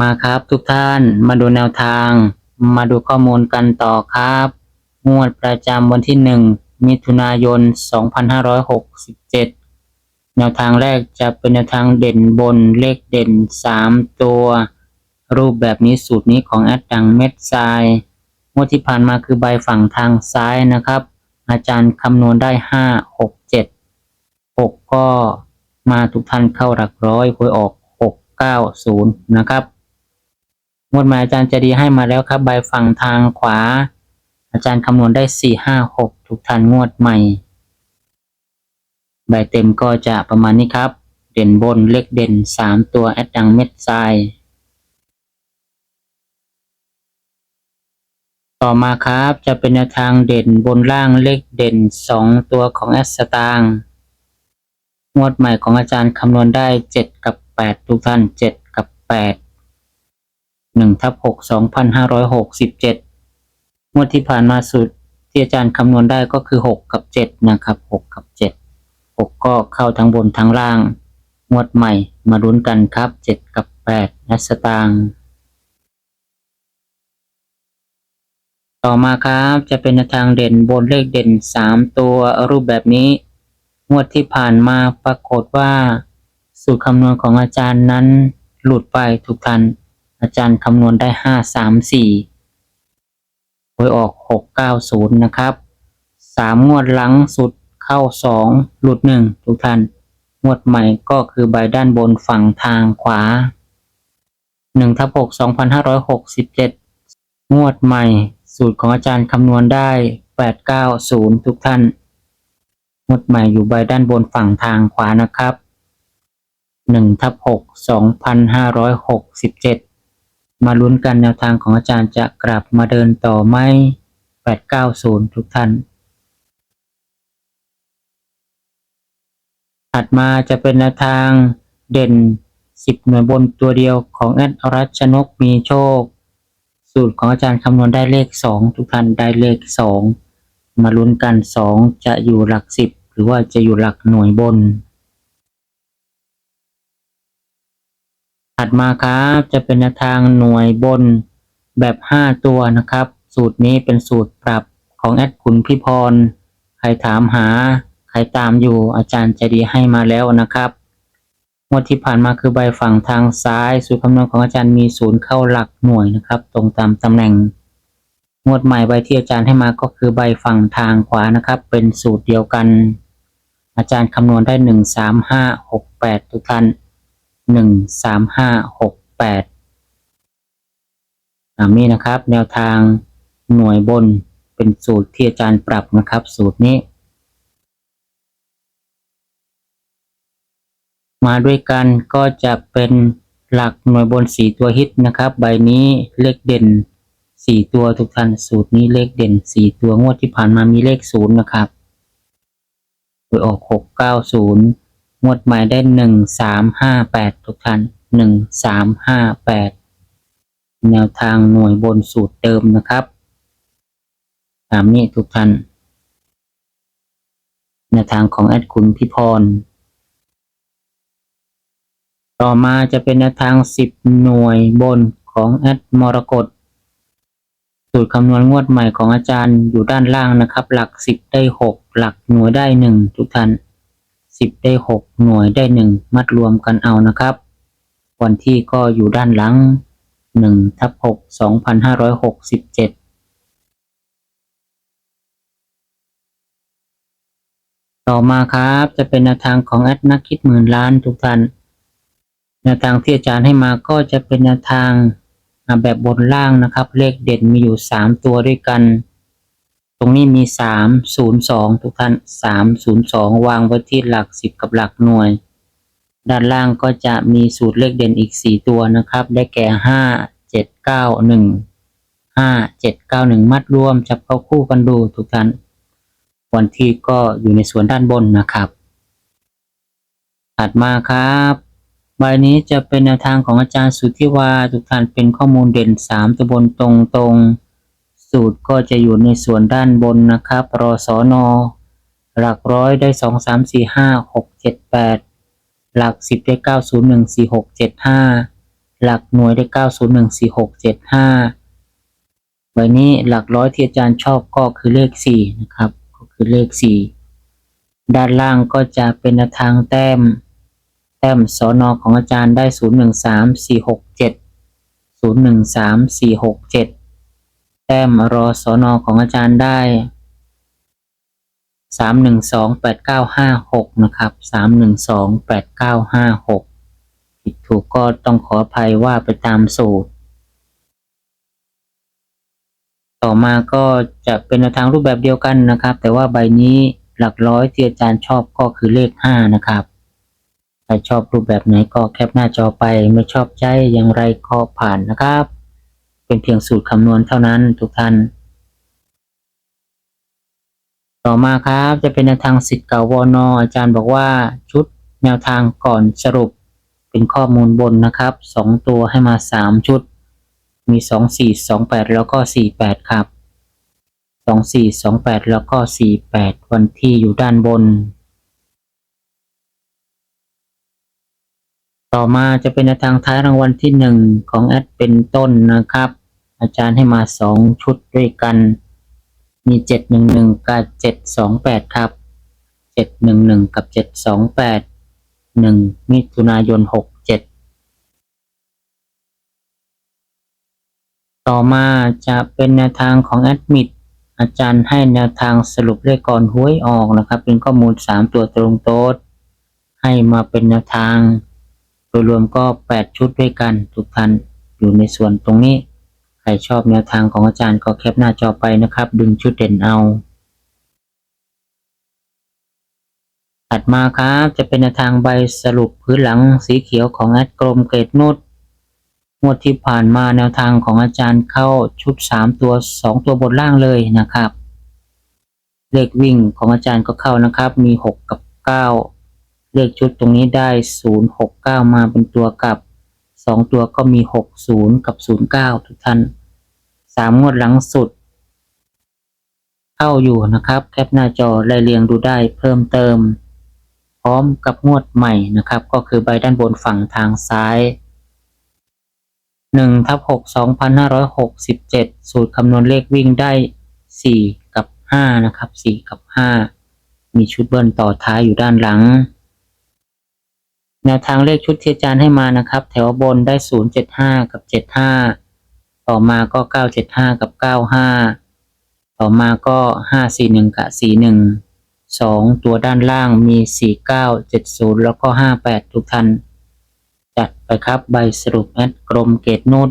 มาครับทุกท่านมาดูแนวทาง มาดูข้อมูลกันต่อครับ งวดประจำวันที่ 1 มิถุนายน 2567 แนวทางแรกจะเป็นแนวทางเด่นบนเลขเด่น 3 ตัว รูปแบบนี้สูตรนี้ของแอดดังเม็ดทรายงวดที่ผ่านมาคือใบฝั่งทางซ้ายนะครับ อาจารย์คำนวณได้ 5 6 7 6 ก็มาทุกท่านเข้าหลักร้อยหวยออก690 นะครับ งวดใหม่อาจารย์จะดีให้มาแล้วครับใบฝั่งทางขวา อาจารย์คำนวณได้สี่ห้าหกทุกท่านงวดใหม่ ใบเต็มก็จะประมาณนี้ครับ เด่นบนเลขเด่นสามตัวแอดดังเม็ดทรายต่อมาครับจะเป็นแนวทางเด่นบนล่างเลขเด่นสองตัวของแอดสตางงวดใหม่ของอาจารย์คำนวณได้เจ็ดกับแปดทุกท่านเจ็ดกับแปดหนึ่งทับหกสองพันห้าร้อยหกสิบเจ็ดงวดที่ผ่านมาสุดที่อาจารย์คำนวณได้ก็คือหกกับเจ็ดนะครับหกกับเจ็ดหกก็เข้าทั้งบนทั้งล่าง งวดใหม่มาลุ้นกันครับเจ็ดกับแปดนัสตางค์ต่อมาครับจะเป็นทางเด่นบนเลขเด่นสามตัวรูปแบบนี้ งวดที่ผ่านมาปรากฏว่า สูตรคำนวณของอาจารย์นั้นหลุดไปทุกท่าน อาจารย์คำนวณได้ห้าสามสี่หวยออกหกเก้าศูนย์นะครับสามงวดหลังสุดเข้าสองหลุดหนึ่งทุกท่าน งวดใหม่ก็คือใบด้านบนฝั่งทางขวาหนึ่งทับหกสองพันห้าร้อยหกสิบเจ็ดงวดใหม่สูตรของอาจารย์คำนวณได้แปดเก้าศูนย์ทุกท่าน งวดใหม่อยู่ใบด้านบนฝั่งทางขวานะครับหนึ่งทับหกสองพันห้าร้อยหกสิบเจ็ด มาลุ้นกันแนวทางของอาจารย์จะกลับมาเดินต่อไหมแปดเก้าศูนย์ทุกท่าน ถัดมาจะเป็นแนวทางเด่นสิบหน่วยบนตัวเดียวของแอดอรัชนกมีโชค สูตรของอาจารย์คำนวณได้เลขสองทุกท่านได้เลขสองมาลุ้นกันสองจะอยู่หลักสิบหรือว่าจะอยู่หลักหน่วยบน ถัดมาครับจะเป็นทางหน่วยบนแบบ 5 ตัวนะครับ สูตรนี้เป็นสูตรปรับของแอดขุนพี่พร ใครถามหา ใครตามอยู่อาจารย์จะดีให้มาแล้วนะครับงวดที่ผ่านมาคือใบฝั่งทางซ้าย สูตรคำนวณของอาจารย์มีศูนย์เข้าหลักหน่วยนะครับ ตรงตามตำแหน่ง งวดใหม่ใบที่อาจารย์ให้มาก็คือใบฝั่งทางขวานะครับ เป็นสูตรเดียวกัน อาจารย์คำนวณได้หนึ่งสามห้าหกแปดทุกท่าน หนึ่งสามห้าหกแปดนี่นะครับ แนวทางหน่วยบนเป็นสูตรที่อาจารย์ปรับนะครับ สูตรนี้ มาด้วยกันก็จะเป็นหลักหน่วยบนสี่ตัวฮิตนะครับ ใบนี้เลขเด่นสี่ตัวทุกท่านสูตรนี้เลขเด่นสี่ตัวงวดที่ผ่านมามีเลขศูนย์นะครับโดยออกหกเก้าศูนย์ งวดใหม่ได้หนึ่งสามห้าแปดทุกท่านหนึ่งสามห้าแปดแนวทางหน่วยบนสูตรเดิมนะครับตามนี้ทุกท่านแนวทางของแอดคุณพิพร ต่อมาจะเป็นแนวทางสิบหน่วยบนของแอดมรกตสูตรคำนวณงวดใหม่ของอาจารย์อยู่ด้านล่างนะครับ หลักสิบได้หกหลักหน่วยได้หนึ่งทุกท่าน สิบได้หกหน่วยได้หนึ่งมัดรวมกันเอานะครับ วันที่ก็อยู่ด้านหลังหนึ่งทับหกสองพันห้าร้อยหกสิบเจ็ดต่อมาครับจะเป็นแนวทางของแอดนักคิดหมื่นล้านทุกท่านแนวทางที่อาจารย์ให้มาก็จะเป็นแนวทางแบบบนล่างนะครับ เลขเด่นมีอยู่สามตัวด้วยกัน ตรงนี้มีสามศูนย์สองทุกท่านสามศูนย์สองวางไว้ที่หลักสิบกับหลักหน่วย ด้านล่างก็จะมีสูตรเลขเด่นอีก 4 ตัวนะครับ ได้แก่ 5 7 9 1 5 7 9 1 มัดรวม จับเข้าคู่กันดูทุกท่านวันที่ก็อยู่ในส่วนด้านบนนะครับถัดมาครับใบนี้จะเป็นแนวทางของอาจารย์สุทธิวา ทุกท่านเป็นข้อมูลเด่น 3 ตัวบนตรงตรง สูตรก็จะอยู่ในส่วนด้านบนนะครับ รอสอนอหลักร้อยได้2 3 4 5 6 7 8หลัก10ได้9 0 1 4 6 7 5หลักหน่วยได้9 0 1 4 6 7 5ใบนี้หลักร้อยที่อาจารย์ชอบก็คือเลข4นะครับ ก็คือเลข4ด้านล่างก็จะเป็นทางแต้ม แต้มสอนอของอาจารย์ได้0 1 3 4 6 7 0 1 3 4 6 7 แต้มรอสอนอของอาจารย์ได้3 1 2 8 9 5 6นะครับ3 1 2 8 9 5 6ผิดถูกก็ต้องขออภัยว่าไปตามสูตร ต่อมาก็จะเป็นทางรูปแบบเดียวกันนะครับ แต่ว่าใบนี้หลักร้อยที่อาจารย์ชอบก็คือเลข5นะครับถ้าชอบรูปแบบไหนก็แคปหน้าจอไปไม่ชอบใจอย่างไรก็ผ่านนะครับ เป็นเพียงสูตรคำนวณเท่านั้นทุกท่าน ต่อมาครับจะเป็นแนวทางสิทธิ์เก่าวอนออาจารย์บอกว่าชุดแนวทางก่อนสรุปเป็นข้อมูลบนนะครับสองตัวให้มาสามชุด มีสองสี่สองแปดแล้วก็สี่แปดครับสองสี่สองแปดแล้วก็สี่แปดวันที่อยู่ด้านบน ต่อมาจะเป็นแนวทางท้ายรางวัลที่หนึ่งของแอดเป็นต้นนะครับ อาจารย์ให้มาสองชุดด้วยกัน มีเจ็ดหนึ่งหนึ่งกับเจ็ดสองแปดครับเจ็ดหนึ่งหนึ่งกับเจ็ดสองแปดหนึ่งมิถุนายนหกเจ็ดต่อมาจะเป็นแนวทางของแอดมิดอาจารย์ให้แนวทางสรุปเลขก่อนหวยออกนะครับ เป็นข้อมูลสามตัวตรงโต๊ดให้มาเป็นแนวทาง โดยรวมก็ 8 ชุดด้วยกัน ทุกท่านอยู่ในส่วนตรงนี้ ใครชอบแนวทางของอาจารย์ก็แคปหน้าจอไปนะครับ ดึงชุดเด่นเอา ถัดมาครับจะเป็นแนวทางใบสรุปพื้นหลังสีเขียวของแอดกรมเกรดนุชงวดที่ผ่านมาแนวทางของอาจารย์เข้าชุด 3 ตัว 2 ตัวบนล่างเลยนะครับ เลขวิ่งของอาจารย์ก็เข้านะครับ มี 6 กับ 9 เลขชุดตรงนี้ได้ 0 6 9 มาเป็นตัวกลับ 2 ตัวก็มี 6 0 กับ 0 9 ทุกท่าน3งวดหลังสุด เข้าอยู่นะครับ แคปหน้าจอไล่เรียงดูได้เพิ่มเติม พร้อมกับงวดใหม่นะครับ ก็คือใบด้านบนฝั่งทางซ้าย1ทับ6 2567 สูตรคำนวณเลขวิ่งได้ 4 กับ 5 นะครับ 4 กับ 5 มีชุดเบิ้ลต่อท้ายอยู่ด้านหลัง แนวทางเลขชุดที่อาจารย์ให้มานะครับ แถวบนได้ 075 กับ 75 ต่อมาก็ 975 กับ 95 ต่อมาก็ 541 กับ 41 2 ตัวด้านล่างมี 49 70 แล้วก็ 58 ทุกท่านจัดไปครับใบสรุปแอดกรมเกตโนด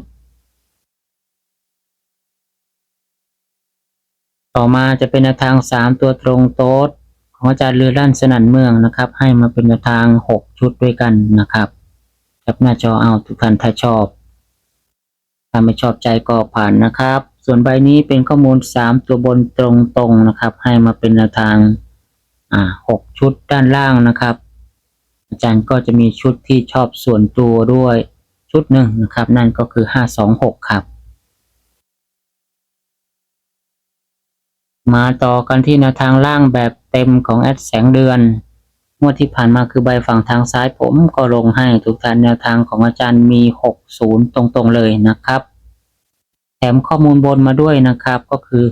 ต่อมาจะเป็นแนวทาง 3 ตัวตรงโต๊ด ของอาจารย์เรือลั่นสนั่นเมืองนะครับ ให้มาเป็นแนวทาง 6 ชุดด้วยกันนะครับแคปหน้าจอเอาทุกท่านถ้าชอบ ถ้าไม่ชอบใจก็ผ่านนะครับ ส่วนใบนี้เป็นข้อมูล 3 ตัวบนตรงๆนะครับ ให้มาเป็นแนวทางอ่า6ชุดด้านล่างนะครับ อาจารย์ก็จะมีชุดที่ชอบส่วนตัวด้วยชุดหนึ่งนะครับ นั่นก็คือ 526 ครับ มาต่อกันที่แนวทางล่างแบบเต็มของแอดแสงเดือนงวดที่ผ่านมาคือใบฝั่งทางซ้ายผมก็ลงให้ทุกท่านแนวทางของอาจารย์มี 60 ตรงๆเลยนะครับ แถมข้อมูลบนมาด้วยนะครับก็คือ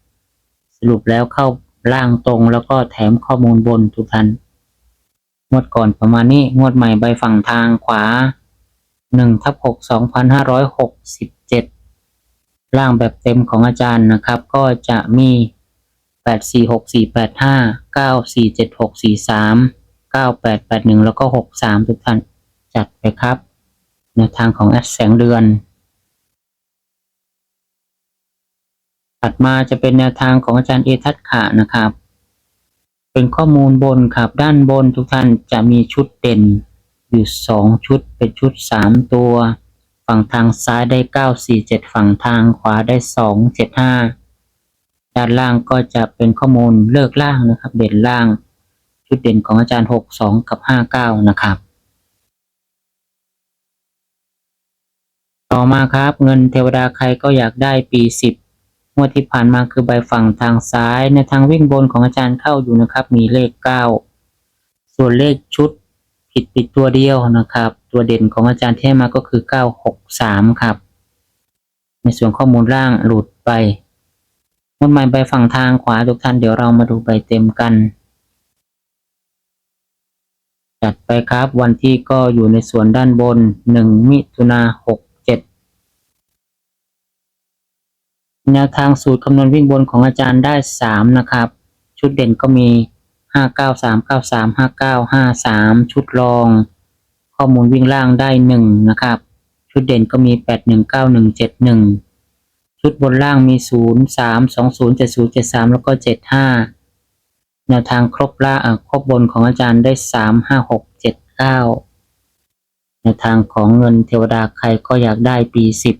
09 สรุปแล้วเข้าล่างตรงแล้วก็แถมข้อมูลบนทุกท่านงวดก่อนประมาณนี้งวดใหม่ใบฝั่งทางขวา1ทับ6 2567 ร่างแบบเต็มของอาจารย์นะครับ ก็จะมี 8 4 6 4 8 5 9 4 7 6 4 3 9 8 8 1 แล้วก็ 6 3 ทุกท่านจัดไปครับแนวทางของแอดแสงเดือน ถัดมาจะเป็นแนวทางของอาจารย์เอทัศขะนะครับ เป็นข้อมูลบนครับด้านบนทุกท่านจะมีชุดเด่นอยู่สองชุดเป็นชุดสามตัว ฝั่งทางซ้ายได้เก้าสี่เจ็ดฝั่งทางขวาได้สองเจ็ดห้านล่างก็จะเป็นข้อมูลเลิกล่างนะครับ เด่นล่าง ชุดเด่นของอาจารย์หกสองกับห้าเก้านะครับ ต่อมาครับเงินเทวดาใครก็อยากได้ปีสิบงวดที่ผ่านมาคือใบฝั่งทางซ้ายในทางวิ่งบนของอาจารย์เข้าอยู่นะครับ มีเลขเก้าส่วนเลขชุดผิดปิดตัวเดียวนะครับ ตัวเด่นของอาจารย์ที่ให้มาก็คือเก้าหกสามครับ ในส่วนข้อมูลล่างหลุดไปงวดใหม่ใบฝั่งทางขวาทุกท่านเดี๋ยวเรามาดูใบเต็มกัน จัดไปครับวันที่ก็อยู่ในส่วนด้านบนหนึ่งมิถุนาหกเจ็ดแนวทางสูตรคำนวณวิ่งบนของอาจารย์ได้สามนะครับ ชุดเด่นก็มีห้าเก้าสามเก้าสามห้าเก้าห้าสามชุดรอง ข้อมูลวิ่งล่างได้หนึ่งนะครับ ชุดเด่นก็มีแปดหนึ่งเก้าหนึ่งเจ็ดหนึ่งชุดบนล่างมีศูนย์สามสองศูนย์เจ็ดศูนย์เจ็ดสามแล้วก็เจ็ดห้าแนวทางครบล่าครบบนของอาจารย์ได้สามห้าหกเจ็ดเก้าแนวทางของเงินเทวดาใครก็อยากได้ปีสิบ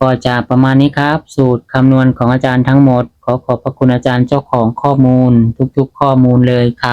ก็จะประมาณนี้ครับ สูตรคำนวณของอาจารย์ทั้งหมด ขอขอบพระคุณอาจารย์เจ้าของข้อมูล ทุกๆ ข้อมูลเลยครับ